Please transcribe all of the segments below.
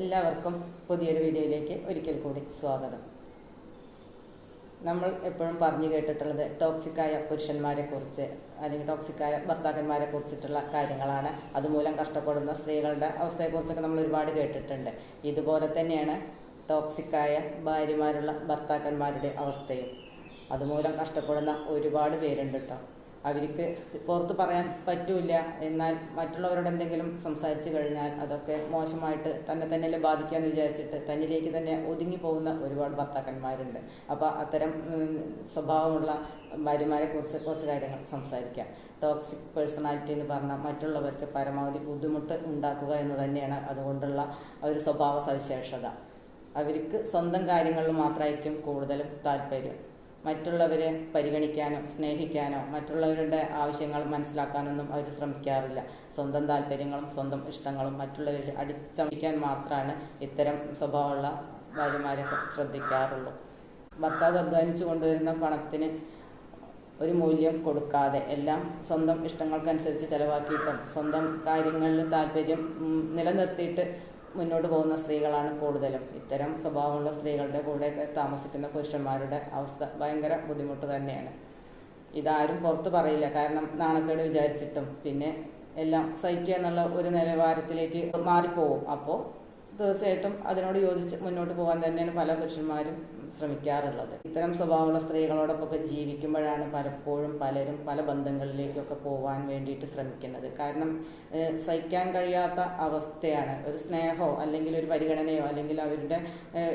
എല്ലാവർക്കും പുതിയൊരു വീഡിയോയിലേക്ക് ഒരിക്കൽ കൂടി സ്വാഗതം. നമ്മൾ എപ്പോഴും പറഞ്ഞു കേട്ടിട്ടുള്ളത് ടോക്സിക്കായ പുരുഷന്മാരെ കുറിച്ച് അല്ലെങ്കിൽ ടോക്സിക്കായ ഭർത്താക്കന്മാരെ കുറിച്ചിട്ടുള്ള കാര്യങ്ങളാണ്. അതുമൂലം കഷ്ടപ്പെടുന്ന സ്ത്രീകളുടെ അവസ്ഥയെക്കുറിച്ചൊക്കെ നമ്മൾ ഒരുപാട് കേട്ടിട്ടുണ്ട്. ഇതുപോലെ തന്നെയാണ് ടോക്സിക്കായ ഭാര്യമാരുള്ള ഭർത്താക്കന്മാരുടെ അവസ്ഥയും. അതുമൂലം കഷ്ടപ്പെടുന്ന ഒരുപാട് പേരുണ്ട് കേട്ടോ അവർക്ക് പുറത്ത് പറയാൻ പറ്റൂല എന്നാൽ മറ്റുള്ളവരോട് എന്തെങ്കിലും സംസാരിച്ചു കഴിഞ്ഞാൽ അതൊക്കെ മോശമായിട്ട് തന്നെ തന്നെ ബാധിക്കാമെന്ന് വിചാരിച്ചിട്ട് തന്നിലേക്ക് തന്നെ ഒതുങ്ങി പോകുന്ന ഒരുപാട് ഭർത്താക്കന്മാരുണ്ട്. അപ്പോൾ അത്തരം സ്വഭാവമുള്ള ഭാര്യമാരെ കുറിച്ച് കുറച്ച് കാര്യങ്ങൾ സംസാരിക്കാം. ടോക്സിക് പേഴ്സണാലിറ്റി എന്ന് പറഞ്ഞാൽ മറ്റുള്ളവർക്ക് പരമാവധി ബുദ്ധിമുട്ട് ഉണ്ടാക്കുക എന്ന് തന്നെയാണ് അതുകൊണ്ടുള്ള ഒരു സ്വഭാവ സവിശേഷത. അവർക്ക് സ്വന്തം കാര്യങ്ങളിൽ മാത്രമായിരിക്കും കൂടുതലും താല്പര്യം. മറ്റുള്ളവരെ പരിഗണിക്കാനോ സ്നേഹിക്കാനോ മറ്റുള്ളവരുടെ ആവശ്യങ്ങൾ മനസ്സിലാക്കാനൊന്നും അവർ ശ്രമിക്കാറില്ല. സ്വന്തം താല്പര്യങ്ങളും സ്വന്തം ഇഷ്ടങ്ങളും മറ്റുള്ളവരിൽ അടിച്ചമിക്കാൻ മാത്രമാണ് ഇത്തരം സ്വഭാവമുള്ള ഭാര്യമാരൊക്കെ ശ്രദ്ധിക്കാറുള്ളൂ. ഭർത്താവ് അധ്വാനിച്ചു കൊണ്ടുവരുന്ന പണത്തിന് ഒരു മൂല്യം കൊടുക്കാതെ എല്ലാം സ്വന്തം ഇഷ്ടങ്ങൾക്കനുസരിച്ച് ചിലവാക്കിയിട്ടും സ്വന്തം കാര്യങ്ങളിൽ താല്പര്യം നിലനിർത്തിയിട്ട് മുന്നോട്ട് പോകുന്ന സ്ത്രീകളാണ് കൂടുതലും. ഇത്തരം സ്വഭാവമുള്ള സ്ത്രീകളുടെ കൂടെയൊക്കെ താമസിക്കുന്ന പുരുഷന്മാരുടെ അവസ്ഥ ഭയങ്കര ബുദ്ധിമുട്ട് തന്നെയാണ്. ഇതാരും പുറത്ത് പറയില്ല. കാരണം നാണക്കേട് വിചാരിച്ചിട്ടും പിന്നെ എല്ലാം സഹിക്കുക എന്നുള്ള ഒരു നിലവാരത്തിലേക്ക് മാറിപ്പോവും. അപ്പോൾ തീർച്ചയായിട്ടും അതിനോട് യോജിച്ച് മുന്നോട്ട് പോകാൻ തന്നെയാണ് പല പുരുഷന്മാരും ശ്രമിക്കാറുള്ളത്. ഇത്തരം സ്വഭാവമുള്ള സ്ത്രീകളോടൊപ്പമൊക്കെ ജീവിക്കുമ്പോഴാണ് പലപ്പോഴും പലരും പല ബന്ധങ്ങളിലേക്കൊക്കെ പോകാൻ വേണ്ടിയിട്ട് ശ്രമിക്കുന്നത്. കാരണം സഹിക്കാൻ കഴിയാത്ത അവസ്ഥയാണ്. ഒരു സ്നേഹമോ അല്ലെങ്കിൽ ഒരു പരിഗണനയോ അല്ലെങ്കിൽ അവരുടെ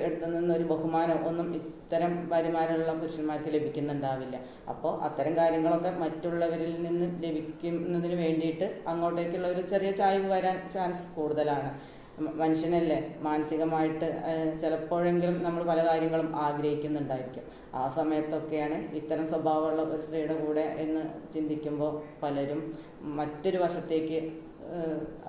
അടുത്തു നിന്നൊരു നിന്ന് ഒരു ബഹുമാനമോ ഒന്നും ഇത്തരം വരുമാനമുള്ള പുരുഷന്മാർക്ക് ലഭിക്കുന്നുണ്ടാവില്ല. അപ്പോൾ അത്തരം കാര്യങ്ങളൊക്കെ മറ്റുള്ളവരിൽ നിന്ന് ലഭിക്കുന്നതിന് വേണ്ടിയിട്ട് അങ്ങോട്ടേക്കുള്ള ഒരു ചെറിയ ചായ്വ് വരാൻ ചാൻസ് കൂടുതലാണ്. മനുഷ്യനല്ലേ? മാനസികമായിട്ട് ചിലപ്പോഴെങ്കിലും നമ്മൾ പല കാര്യങ്ങളും ആഗ്രഹിക്കുന്നുണ്ടായിരിക്കും. ആ സമയത്തൊക്കെയാണ് ഇത്തരം സ്വഭാവമുള്ള ഒരു സ്ത്രീയുടെ കൂടെ എന്ന് ചിന്തിക്കുമ്പോൾ പലരും മറ്റൊരു വശത്തേക്ക്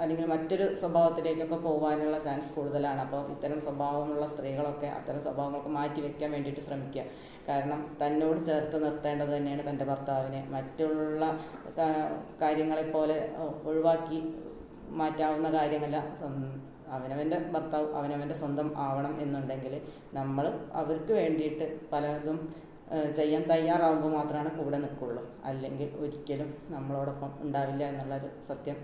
അല്ലെങ്കിൽ മറ്റൊരു സ്വഭാവത്തിലേക്കൊക്കെ പോകാനുള്ള ചാൻസ് കൂടുതലാണ്. അപ്പോൾ ഇത്തരം സ്വഭാവമുള്ള സ്ത്രീകളൊക്കെ അത്തരം സ്വഭാവങ്ങളൊക്കെ മാറ്റി വെക്കാൻ വേണ്ടിയിട്ട് ശ്രമിക്കുക. കാരണം തന്നോട് ചേർത്ത് നിർത്തേണ്ടത് തന്നെയാണ് തന്റെ ഭർത്താവിനെ. മറ്റുള്ള കാര്യങ്ങളെപ്പോലെ ഒഴിവാക്കി മാറ്റാവുന്ന കാര്യമല്ല അവനവന്റെ ഭർത്താവ് അവനവന്റെ സ്വന്തം ആവണം എന്നുണ്ടെങ്കിൽ നമ്മൾ അവർക്ക് വേണ്ടിയിട്ട് പലതും ചെയ്യാൻ തയ്യാറാവുമ്പോൾ മാത്രമാണ് കൂടെ നിൽക്കുള്ളൂ. അല്ലെങ്കിൽ ഒരിക്കലും നമ്മളോടൊപ്പം ഉണ്ടാവില്ല എന്നുള്ളൊരു സത്യം.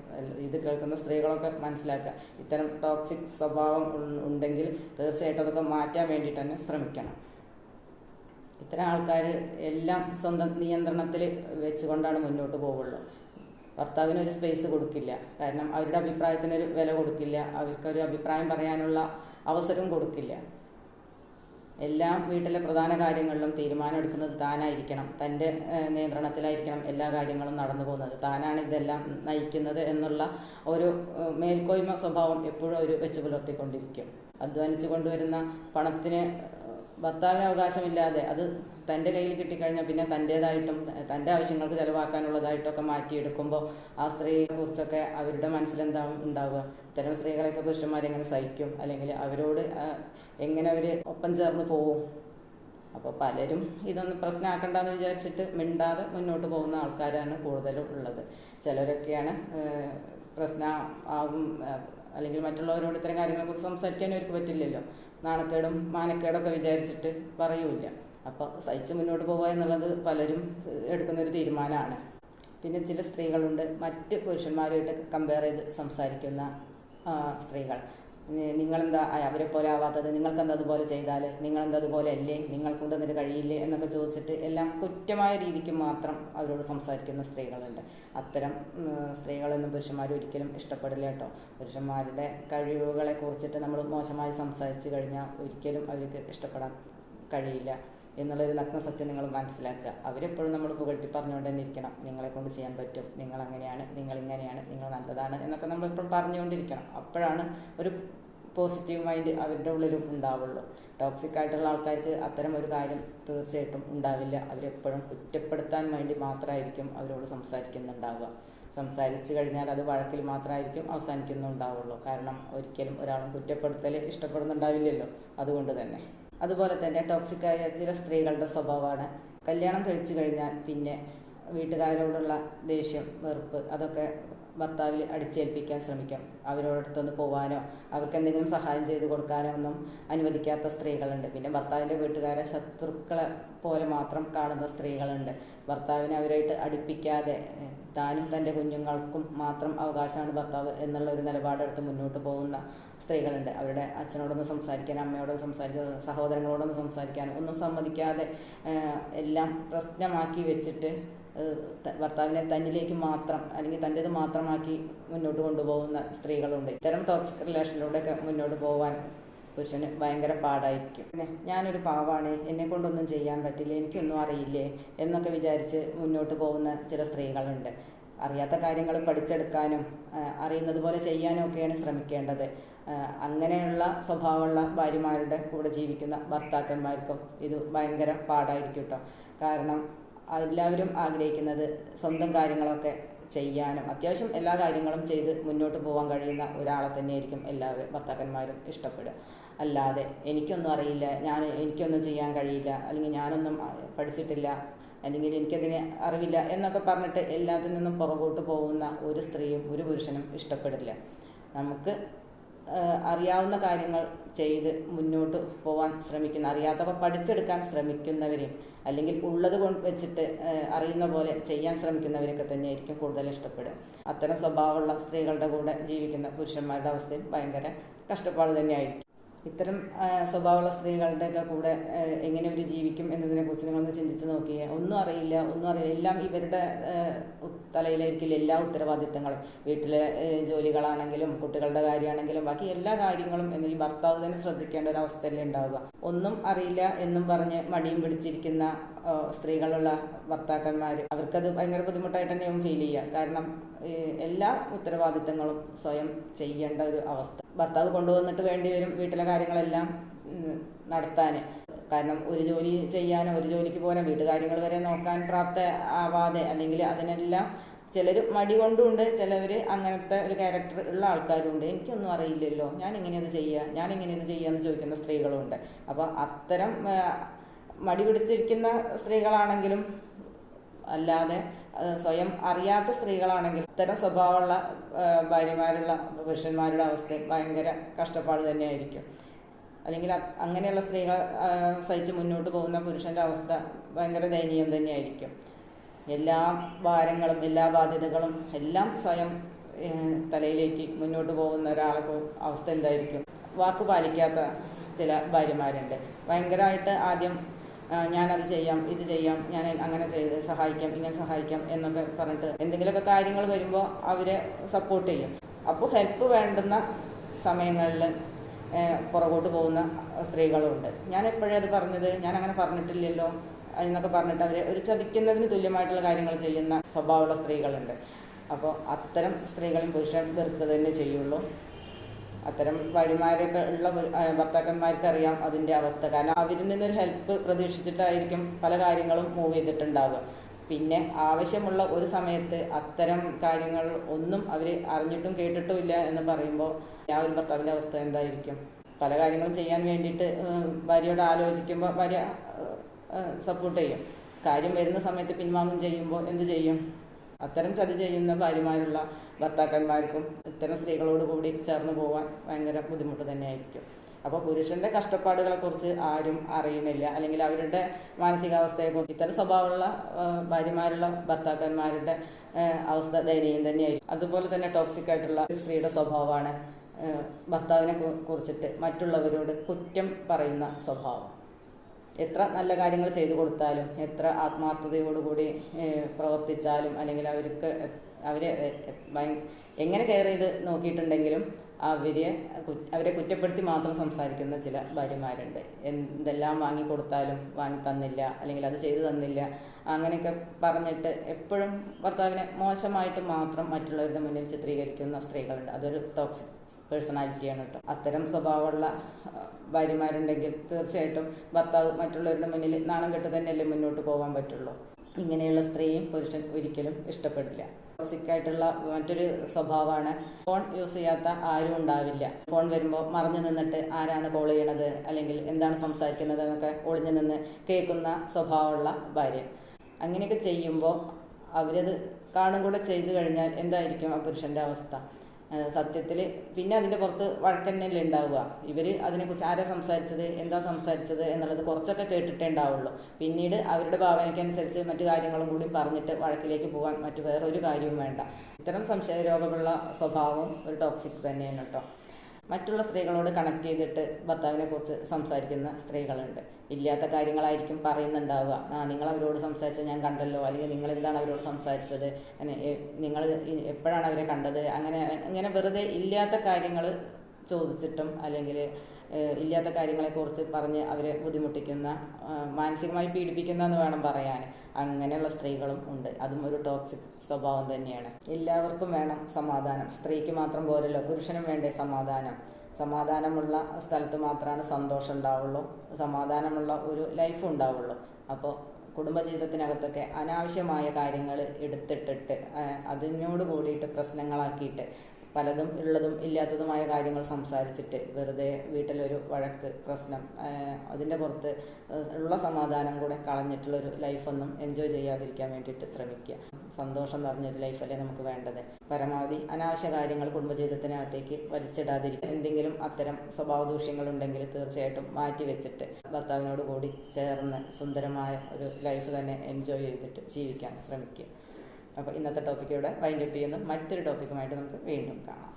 ഇത് കേൾക്കുന്ന സ്ത്രീകളൊക്കെ മനസ്സിലാക്കുക. ഇത്തരം ടോക്സിക് സ്വഭാവം ഉണ്ടെങ്കിൽ തീർച്ചയായിട്ടും അതൊക്കെ മാറ്റാൻ വേണ്ടിയിട്ട് തന്നെ ശ്രമിക്കണം. ഇത്തരം ആൾക്കാർ എല്ലാം സ്വന്തം നിയന്ത്രണത്തിൽ വെച്ചുകൊണ്ടാണ് മുന്നോട്ട് പോവുള്ളൂ. ഭർത്താവിന് ഒരു സ്പേസ് കൊടുക്കില്ല. കാരണം അവരുടെ അഭിപ്രായത്തിനൊരു വില കൊടുക്കില്ല. അവർക്കൊരു അഭിപ്രായം പറയാനുള്ള അവസരം കൊടുക്കില്ല. എല്ലാം വീട്ടിലെ പ്രധാന കാര്യങ്ങളിലും തീരുമാനം എടുക്കുന്നത് താനായിരിക്കണം. തന്റെ നിയന്ത്രണത്തിലായിരിക്കണം എല്ലാ കാര്യങ്ങളും നടന്നു പോകുന്നത്. താനാണ് ഇതെല്ലാം നയിക്കുന്നത് എന്നുള്ള ഒരു മേൽക്കോയ്മ സ്വഭാവം എപ്പോഴും അവർ വെച്ച് പുലർത്തിക്കൊണ്ടിരിക്കും. അധ്വാനിച്ചു കൊണ്ടുവരുന്ന പണത്തിന് ഭർത്താവിന് അവകാശമില്ലാതെ അത് തന്റെ കയ്യിൽ കിട്ടിക്കഴിഞ്ഞാൽ പിന്നെ തന്റേതായിട്ടും തന്റെ ആവശ്യങ്ങൾക്ക് ചിലവാക്കാനുള്ളതായിട്ടൊക്കെ മാറ്റിയെടുക്കുമ്പോൾ ആ സ്ത്രീയെ കുറിച്ചൊക്കെ അവരുടെ മനസ്സിലെന്താ ഉണ്ടാവുക. ഇത്തരം സ്ത്രീകളെയൊക്കെ പുരുഷന്മാർ എങ്ങനെ സഹിക്കും? അല്ലെങ്കിൽ അവരോട് എങ്ങനെ അവർ ഒപ്പം ചേർന്ന് പോവും? അപ്പോൾ പലരും ഇതൊന്നും പ്രശ്നമാക്കണ്ടെന്ന് വിചാരിച്ചിട്ട് മിണ്ടാതെ മുന്നോട്ട് പോകുന്ന ആൾക്കാരാണ് കൂടുതലും ഉള്ളത്. ചിലരൊക്കെയാണ് പ്രശ്നം ആകും അല്ലെങ്കിൽ മറ്റുള്ളവരോട് ഇത്തരം കാര്യങ്ങളെക്കുറിച്ച് സംസാരിക്കാൻ അവർക്ക് പറ്റില്ലല്ലോ. നാണക്കേടും മാനക്കേടൊക്കെ വിചാരിച്ചിട്ട് പറയൂല അപ്പോൾ സഹിച്ച് മുന്നോട്ട് പോകുക എന്നുള്ളത് പലരും എടുക്കുന്നൊരു തീരുമാനമാണ്. പിന്നെ ചില സ്ത്രീകളുണ്ട്. മറ്റ് പുരുഷന്മാരുമായിട്ട് കമ്പയർ ചെയ്ത് സംസാരിക്കുന്ന സ്ത്രീകൾ. നിങ്ങളെന്താ അവരെ പോലെ ആവാത്തത്? നിങ്ങൾക്കെന്താ അതുപോലെ ചെയ്താൽ നിങ്ങളെന്താ അതുപോലെ അല്ലേ? നിങ്ങൾക്കൊണ്ട് എന്നിട്ട് കഴിയില്ലേ? എന്നൊക്കെ ചോദിച്ചിട്ട് എല്ലാം കുറ്റമായ രീതിക്ക് മാത്രം അവരോട് സംസാരിക്കുന്ന സ്ത്രീകളുണ്ട്. അത്തരം സ്ത്രീകളൊന്നും പുരുഷന്മാർ ഒരിക്കലും ഇഷ്ടപ്പെടില്ല കേട്ടോ. പുരുഷന്മാരുടെ കഴിവുകളെ കുറിച്ചിട്ട് നമ്മൾ മോശമായി സംസാരിച്ച് കഴിഞ്ഞാൽ ഒരിക്കലും അവർക്ക് ഇഷ്ടപ്പെടാൻ കഴിയില്ല. എന്നുള്ളൊരു നഗ്ന സത്യം നിങ്ങൾ മനസ്സിലാക്കുക. അവരെപ്പോഴും നമ്മൾ പുകഴ്ത്തി പറഞ്ഞുകൊണ്ട് തന്നെ ഇരിക്കണം. നിങ്ങളെ കൊണ്ട് ചെയ്യാൻ പറ്റും. നിങ്ങൾ അങ്ങനെയാണ് നിങ്ങൾ ഇങ്ങനെയാണ് നിങ്ങൾ നല്ലതാണ് എന്നൊക്കെ നമ്മൾ എപ്പോഴും പറഞ്ഞുകൊണ്ടിരിക്കണം. അപ്പോഴാണ് ഒരു പോസിറ്റീവ് മൈൻഡ് അവരുടെ ഉള്ളിലും ഉണ്ടാവുള്ളൂ. ടോക്സിക് ആയിട്ടുള്ള ആൾക്കാർക്ക് അത്തരം ഒരു കാര്യം തീർച്ചയായിട്ടും ഉണ്ടാവില്ല. അവരെപ്പോഴും കുറ്റപ്പെടുത്താൻ വേണ്ടി മാത്രമായിരിക്കും അവരോട് സംസാരിക്കുന്നുണ്ടാവുക. സംസാരിച്ചു കഴിഞ്ഞാൽ അത് വഴക്കിൽ മാത്രമായിരിക്കും അവസാനിക്കുന്നുണ്ടാവുള്ളൂ. കാരണം ഒരിക്കലും ഒരാളും കുറ്റപ്പെടുത്തൽ ഇഷ്ടപ്പെടുന്നുണ്ടാവില്ലല്ലോ. അതുകൊണ്ട് തന്നെ. അതുപോലെ തന്നെ ടോക്സിക്കായ ചില സ്ത്രീകളുടെ സ്വഭാവമാണ്. കല്യാണം കഴിച്ചു കഴിഞ്ഞാൽ പിന്നെ വീട്ടുകാരോടുള്ള ദേഷ്യം വെറുപ്പ് അതൊക്കെ ഭർത്താവിൽ അടിച്ചേൽപ്പിക്കാൻ ശ്രമിക്കും. അവരോടടുത്തൊന്ന് പോകാനോ അവർക്ക് എന്തെങ്കിലും സഹായം ചെയ്തു കൊടുക്കാനോ ഒന്നും അനുവദിക്കാത്ത സ്ത്രീകളുണ്ട്. പിന്നെ ഭർത്താവിന്റെ വീട്ടുകാരെ ശത്രുക്കളെ പോലെ മാത്രം കാണുന്ന സ്ത്രീകളുണ്ട്. ഭർത്താവിനെ അവരായിട്ട് അടുപ്പിക്കാതെ താനും തന്റെ കുഞ്ഞുങ്ങൾക്കും മാത്രം അവകാശമാണ് ഭർത്താവ് എന്നുള്ള ഒരു നിലപാടെടുത്ത് മുന്നോട്ട് പോകുന്ന സ്ത്രീകളുണ്ട്. അവരുടെ അച്ഛനോടൊന്ന് സംസാരിക്കാൻ അമ്മയോടൊന്ന് സംസാരിക്കാൻ സഹോദരങ്ങളോടൊന്ന് സംസാരിക്കാൻ ഒന്നും സമ്മതിക്കാതെ എല്ലാം പ്രശ്നമാക്കി വെച്ചിട്ട് ഭർത്താവിനെ തന്നിലേക്ക് മാത്രം അല്ലെങ്കിൽ തന്റേത് മാത്രമാക്കി മുന്നോട്ട് കൊണ്ടുപോകുന്ന സ്ത്രീകളുണ്ട്. ഇത്തരം ടോക്സിക് റിലേഷനിലൂടെയൊക്കെ മുന്നോട്ട് പോകാൻ പുരുഷന് ഭയങ്കര പാടായിരിക്കും. പിന്നെ ഞാനൊരു പാവാണ് എന്നെ കൊണ്ടൊന്നും ചെയ്യാൻ പറ്റില്ല എനിക്കൊന്നും അറിയില്ലേ എന്നൊക്കെ വിചാരിച്ച് മുന്നോട്ട് പോകുന്ന ചില സ്ത്രീകളുണ്ട്. അറിയാത്ത കാര്യങ്ങൾ പഠിച്ചെടുക്കാനും അറിയുന്നത് പോലെ ചെയ്യാനും ഒക്കെയാണ് ശ്രമിക്കേണ്ടത്. അങ്ങനെയുള്ള സ്വഭാവമുള്ള ഭാര്യമാരുടെ കൂടെ ജീവിക്കുന്ന ഭർത്താക്കന്മാർക്കും ഇത് ഭയങ്കര പാടായിരിക്കും കേട്ടോ കാരണം എല്ലാവരും ആഗ്രഹിക്കുന്നത് സ്വന്തം കാര്യങ്ങളൊക്കെ ചെയ്യാനും അത്യാവശ്യം എല്ലാ കാര്യങ്ങളും ചെയ്ത് മുന്നോട്ട് പോകാൻ കഴിയുന്ന ഒരാളെ തന്നെയായിരിക്കും എല്ലാവരും ഭർത്താക്കന്മാരും ഇഷ്ടപ്പെടുക. അല്ലാതെ എനിക്കൊന്നും അറിയില്ല ഞാൻ എനിക്കൊന്നും ചെയ്യാൻ കഴിയില്ല അല്ലെങ്കിൽ ഞാനൊന്നും പഠിച്ചിട്ടില്ല അല്ലെങ്കിൽ എനിക്കതിന് അറിവില്ല എന്നൊക്കെ പറഞ്ഞിട്ട് എല്ലാത്തിൽ നിന്നും പുറകോട്ട് പോകുന്ന ഒരു സ്ത്രീയും ഒരു പുരുഷനും ഇഷ്ടപ്പെടില്ല. നമുക്ക് അറിയാവുന്ന കാര്യങ്ങൾ ചെയ്ത് മുന്നോട്ട് പോകാൻ ശ്രമിക്കുന്ന അറിയാത്തവ പഠിച്ചെടുക്കാൻ ശ്രമിക്കുന്നവരെയും അല്ലെങ്കിൽ ഉള്ളത് കൊണ്ട് വെച്ചിട്ട് അറിയുന്ന പോലെ ചെയ്യാൻ ശ്രമിക്കുന്നവരൊക്കെ തന്നെയായിരിക്കും കൂടുതൽ ഇഷ്ടപ്പെടുക. അത്തരം സ്വഭാവമുള്ള സ്ത്രീകളുടെ കൂടെ ജീവിക്കുന്ന പുരുഷന്മാരുടെ അവസ്ഥയും ഭയങ്കര കഷ്ടപ്പാട് തന്നെയായിരിക്കും. ഇത്തരം സ്വഭാവമുള്ള സ്ത്രീകളുടെ സ്ത്രീകളുടെയൊക്കെ കൂടെ എങ്ങനെ ഒരു ജീവിക്കും എന്നതിനെക്കുറിച്ച് നിങ്ങളൊന്ന് ചിന്തിച്ച് നോക്കിയേ. ഒന്നും അറിയില്ല ഒന്നും അറിയില്ല. എല്ലാം ഇവരുടെ തലയിലായിരിക്കില്ല എല്ലാ ഉത്തരവാദിത്തങ്ങളും. വീട്ടിലെ ജോലികളാണെങ്കിലും കുട്ടികളുടെ കാര്യമാണെങ്കിലും ബാക്കി എല്ലാ കാര്യങ്ങളും എന്നീ ഭർത്താവ് തന്നെ ശ്രദ്ധിക്കേണ്ട ഒരു അവസ്ഥയല്ലേ ഉണ്ടാവുക. ഒന്നും അറിയില്ല എന്നും പറഞ്ഞ് മടിയും പിടിച്ചിരിക്കുന്ന സ്ത്രീകളുള്ള ഭർത്താക്കന്മാർ അവർക്കത് ഭയങ്കര ബുദ്ധിമുട്ടായിട്ട് തന്നെയാവും ഫീൽ ചെയ്യുക. കാരണം എല്ലാ ഉത്തരവാദിത്തങ്ങളും സ്വയം ചെയ്യേണ്ട ഒരു അവസ്ഥ. ഭർത്താവ് കൊണ്ടുവന്നിട്ട് വേണ്ടി വരും വീട്ടിലെ കാര്യങ്ങളെല്ലാം നടത്താൻ കാരണം ഒരു ജോലി ചെയ്യാനോ ഒരു ജോലിക്ക് പോകാനോ വീട്ടുകാര്യങ്ങൾ വരെ നോക്കാൻ പ്രാപ്ത ആവാതെ അല്ലെങ്കിൽ അതിനെല്ലാം ചിലർ മടി കൊണ്ടുണ്ട് ചിലവർ അങ്ങനത്തെ ഒരു ക്യാരക്ടർ ഉള്ള ആൾക്കാരുണ്ട്. എനിക്കൊന്നും അറിയില്ലല്ലോ. ഞാൻ എങ്ങനെ ഇത് ചെയ്യുക ഞാൻ എങ്ങനെ ഇത് ചെയ്യുക എന്ന് ചോദിക്കുന്ന സ്ത്രീകളുണ്ട്. അപ്പോൾ അത്തരം മടി പിടിച്ചിരിക്കുന്ന സ്ത്രീകളാണെങ്കിലും അല്ലാതെ സ്വയം അറിയാത്ത സ്ത്രീകളാണെങ്കിൽ ഇത്തരം സ്വഭാവമുള്ള ഭാര്യമാരുള്ള പുരുഷന്മാരുടെ അവസ്ഥ ഭയങ്കര കഷ്ടപ്പാട് തന്നെയായിരിക്കും. അല്ലെങ്കിൽ അങ്ങനെയുള്ള സ്ത്രീകൾ സഹിച്ച് മുന്നോട്ട് പോകുന്ന പുരുഷന്റെ അവസ്ഥ ഭയങ്കര ദയനീയം തന്നെയായിരിക്കും. എല്ലാ ഭാരങ്ങളും എല്ലാ ബാധ്യതകളും എല്ലാം സ്വയം തലയിലേക്ക് മുന്നോട്ട് പോകുന്ന ഒരാൾക്ക് അവസ്ഥ എന്തായിരിക്കും? വാക്ക് പാലിക്കാത്ത ചില ഭാര്യമാരുണ്ട്. ഭയങ്കരമായിട്ട് ആദ്യം ഞാനത് ചെയ്യാം ഇത് ചെയ്യാം ഞാൻ അങ്ങനെ ചെയ്ത് സഹായിക്കാം ഇങ്ങനെ സഹായിക്കാം എന്നൊക്കെ പറഞ്ഞിട്ട് എന്തെങ്കിലുമൊക്കെ കാര്യങ്ങൾ വരുമ്പോൾ അവരെ സപ്പോർട്ട് ചെയ്യും. അപ്പോൾ ഹെൽപ്പ് വേണ്ടുന്ന സമയങ്ങളിൽ പുറകോട്ട് പോകുന്ന സ്ത്രീകളുണ്ട്. ഞാൻ എപ്പോഴും അത് പറഞ്ഞത്? ഞാൻ അങ്ങനെ പറഞ്ഞിട്ടില്ലല്ലോ? എന്നൊക്കെ പറഞ്ഞിട്ട് അവർ ഒരു ചതിക്കുന്നതിന് തുല്യമായിട്ടുള്ള കാര്യങ്ങൾ ചെയ്യുന്ന സ്വഭാവമുള്ള സ്ത്രീകളുണ്ട്. അപ്പോൾ അത്തരം സ്ത്രീകളും പുരുഷൻ വെറുക്കുക തന്നെ ചെയ്യുള്ളൂ. അത്തരം ഭാര്യമാരൊക്കെ ഉള്ള ഭർത്താക്കന്മാർക്ക് അറിയാം അതിന്റെ അവസ്ഥ. കാരണം അവരിൽ നിന്നൊരു ഹെൽപ്പ് പ്രതീക്ഷിച്ചിട്ടായിരിക്കും പല കാര്യങ്ങളും മൂവ് ചെയ്തിട്ടുണ്ടാവുക. പിന്നെ ആവശ്യമുള്ള ഒരു സമയത്ത് അത്തരം കാര്യങ്ങൾ ഒന്നും അവർ അറിഞ്ഞിട്ടും കേട്ടിട്ടും ഇല്ല എന്ന് പറയുമ്പോൾ ആ ഒരു ഭർത്താവിന്റെ അവസ്ഥ എന്തായിരിക്കും? പല കാര്യങ്ങളും ചെയ്യാൻ വേണ്ടിയിട്ട് ഭാര്യയോട് ആലോചിക്കുമ്പോൾ ഭാര്യ സപ്പോർട്ട് ചെയ്യും. കാര്യം വരുന്ന സമയത്ത് പിൻവാങ്ങും ചെയ്യുമ്പോൾ എന്ത് ചെയ്യും? അത്തരം ചതി ചെയ്യുന്ന ഭാര്യമാരുള്ള ഭർത്താക്കന്മാർക്കും ഇത്തരം സ്ത്രീകളോട് കൂടി ചേർന്ന് പോകാൻ ഭയങ്കര ബുദ്ധിമുട്ട് തന്നെയായിരിക്കും. അപ്പോൾ പുരുഷന്റെ കഷ്ടപ്പാടുകളെക്കുറിച്ച് ആരും അറിയുന്നില്ല. അല്ലെങ്കിൽ അവരുടെ മാനസികാവസ്ഥയെക്കുറിച്ച് ഇത്തരം സ്വഭാവമുള്ള ഭാര്യമാരുള്ള ഭർത്താക്കന്മാരുടെ അവസ്ഥ ദയനീയം തന്നെയായിരിക്കും. അതുപോലെ തന്നെ ടോക്സിക് ആയിട്ടുള്ള ഒരു സ്ത്രീയുടെ സ്വഭാവമാണ് ഭർത്താവിനെ കുറിച്ചിട്ട് മറ്റുള്ളവരോട് കുറ്റം പറയുന്ന സ്വഭാവം. എത്ര നല്ല കാര്യങ്ങൾ ചെയ്തു കൊടുത്താലും എത്ര ആത്മാർത്ഥതയോടുകൂടി പ്രവർത്തിച്ചാലും അല്ലെങ്കിൽ അവർക്ക് അവരെ എങ്ങനെ കെയർ ചെയ്ത് നോക്കിയിട്ടുണ്ടെങ്കിലും അവരെ അവരെ കുറ്റപ്പെടുത്തി മാത്രം സംസാരിക്കുന്ന ചില ഭാര്യമാരുണ്ട്. എന്തെല്ലാം വാങ്ങിക്കൊടുത്താലും വാങ്ങി തന്നില്ല അല്ലെങ്കിൽ അത് ചെയ്തു തന്നില്ല അങ്ങനെയൊക്കെ പറഞ്ഞിട്ട് എപ്പോഴും ഭർത്താവിനെ മോശമായിട്ട് മാത്രം മറ്റുള്ളവരുടെ മുന്നിൽ ചിത്രീകരിക്കുന്ന സ്ത്രീകളുണ്ട്. അതൊരു ടോക്സിക് പേഴ്സണാലിറ്റിയാണ് കേട്ടോ. അത്തരം സ്വഭാവമുള്ള ഭാര്യമാരുണ്ടെങ്കിൽ തീർച്ചയായിട്ടും ഭർത്താവ് മറ്റുള്ളവരുടെ മുന്നിൽ നാണം കെട്ട് തന്നെയല്ലേ മുന്നോട്ട് പോകാൻ പറ്റുള്ളൂ. ഇങ്ങനെയുള്ള സ്ത്രീയും പുരുഷൻ ഒരിക്കലും ഇഷ്ടപ്പെടില്ല. ടോക്സിക് ആയിട്ടുള്ള മറ്റൊരു സ്വഭാവമാണ്. ഫോൺ യൂസ് ചെയ്യാത്ത ആരും ഉണ്ടാവില്ല. ഫോൺ വരുമ്പോൾ മറഞ്ഞു നിന്നിട്ട് ആരാണ് കോൾ ചെയ്യണത്? അല്ലെങ്കിൽ എന്താണ് സംസാരിക്കുന്നത് എന്നൊക്കെ ഒളിഞ്ഞു നിന്ന് കേൾക്കുന്ന സ്വഭാവമുള്ള ഭാര്യ. അങ്ങനെയൊക്കെ ചെയ്യുമ്പോൾ അവരത് കാണും കൂടെ ചെയ്തു കഴിഞ്ഞാൽ എന്തായിരിക്കും ആ പുരുഷന്റെ അവസ്ഥ? സത്യത്തിൽ പിന്നെ അതിന്റെ പുറത്ത് വഴക്കന്നെയല്ലേ ഉണ്ടാവുക. ഇവർ അതിനെക്കുറിച്ച് ആരാ സംസാരിച്ചത്? എന്താ സംസാരിച്ചത്? എന്നുള്ളത് കുറച്ചൊക്കെ കേട്ടിട്ടേ ഉണ്ടാവുള്ളൂ. പിന്നീട് അവരുടെ ഭാവനയ്ക്കനുസരിച്ച് മറ്റു കാര്യങ്ങളും കൂടി പറഞ്ഞിട്ട് വഴക്കിലേക്ക് പോകാൻ മറ്റു വേറൊരു കാര്യവും വേണ്ട. ഇത്തരം സംശയ രോഗമുള്ള സ്വഭാവം ഒരു ടോക്സിക് തന്നെയാണ് കേട്ടോ. മറ്റുള്ള സ്ത്രീകളോട് കണക്ട് ചെയ്തിട്ട് ഭർത്താവിനെ കുറിച്ച് സംസാരിക്കുന്ന സ്ത്രീകളുണ്ട്. ഇല്ലാത്ത കാര്യങ്ങളായിരിക്കും പറയുന്നുണ്ടാവുക. ആ നിങ്ങൾ അവരോട് സംസാരിച്ചത് ഞാൻ കണ്ടല്ലോ. അല്ലെങ്കിൽ നിങ്ങൾ എന്താണ് അവരോട് സംസാരിച്ചത്? നിങ്ങൾ എപ്പോഴാണ് അവരെ കണ്ടത്? അങ്ങനെ അങ്ങനെ വെറുതെ ഇല്ലാത്ത കാര്യങ്ങൾ ചോദിച്ചിട്ടും അല്ലെങ്കിൽ ഇല്ലാത്ത കാര്യങ്ങളെക്കുറിച്ച് പറഞ്ഞ് അവരെ ബുദ്ധിമുട്ടിക്കുന്ന മാനസികമായി പീഡിപ്പിക്കുന്ന എന്ന് വേണം പറയാൻ. അങ്ങനെയുള്ള സ്ത്രീകളും ഉണ്ട്. അതും ഒരു ടോക്സിക് സ്വഭാവം തന്നെയാണ്. എല്ലാവർക്കും വേണം സമാധാനം. സ്ത്രീക്ക് മാത്രം പോരല്ലോ. പുരുഷനും വേണ്ടേ സമാധാനം. സമാധാനമുള്ള സ്ഥലത്ത് മാത്രമാണ് സന്തോഷം ഉണ്ടാവുള്ളൂ. സമാധാനമുള്ള ഒരു ലൈഫ് ഉണ്ടാവുള്ളൂ. അപ്പോൾ കുടുംബജീവിതത്തിനകത്തൊക്കെ അനാവശ്യമായ കാര്യങ്ങൾ എടുത്തിട്ടിട്ട് അതിനോട് കൂടിയിട്ട് പ്രശ്നങ്ങളാക്കിയിട്ട് പലതും ഉള്ളതും ഇല്ലാത്തതുമായ കാര്യങ്ങൾ സംസാരിച്ചിട്ട് വെറുതെ വീട്ടിലൊരു വഴക്ക് പ്രശ്നം അതിന്റെ പുറത്ത് ഉള്ള സമാധാനം കൂടെ കളഞ്ഞിട്ടുള്ളൊരു ലൈഫൊന്നും എൻജോയ് ചെയ്യാതിരിക്കാൻ വേണ്ടിയിട്ട് ശ്രമിക്കുക. സന്തോഷം നിറഞ്ഞൊരു ലൈഫല്ലേ നമുക്ക് വേണ്ടത്. പരമാവധി അനാവശ്യ കാര്യങ്ങൾ കുടുംബജീവിതത്തിനകത്തേക്ക് വലിച്ചിടാതിരിക്കുക. എന്തെങ്കിലും അത്തരം സ്വഭാവ ദൂഷ്യങ്ങളുണ്ടെങ്കിൽ തീർച്ചയായിട്ടും മാറ്റി വെച്ചിട്ട് ഭർത്താവിനോട് കൂടി ചേർന്ന് സുന്ദരമായ ഒരു ലൈഫ് തന്നെ എൻജോയ് ചെയ്തിട്ട് ജീവിക്കാൻ ശ്രമിക്കുക. അപ്പോൾ ഇന്നത്തെ ടോപ്പിക്ക് ഇവിടെ വൈൻഡപ്പ് ചെയ്യുന്നു. മറ്റൊരു ടോപ്പിക്കുമായിട്ട് നമുക്ക് വീണ്ടും കാണാം.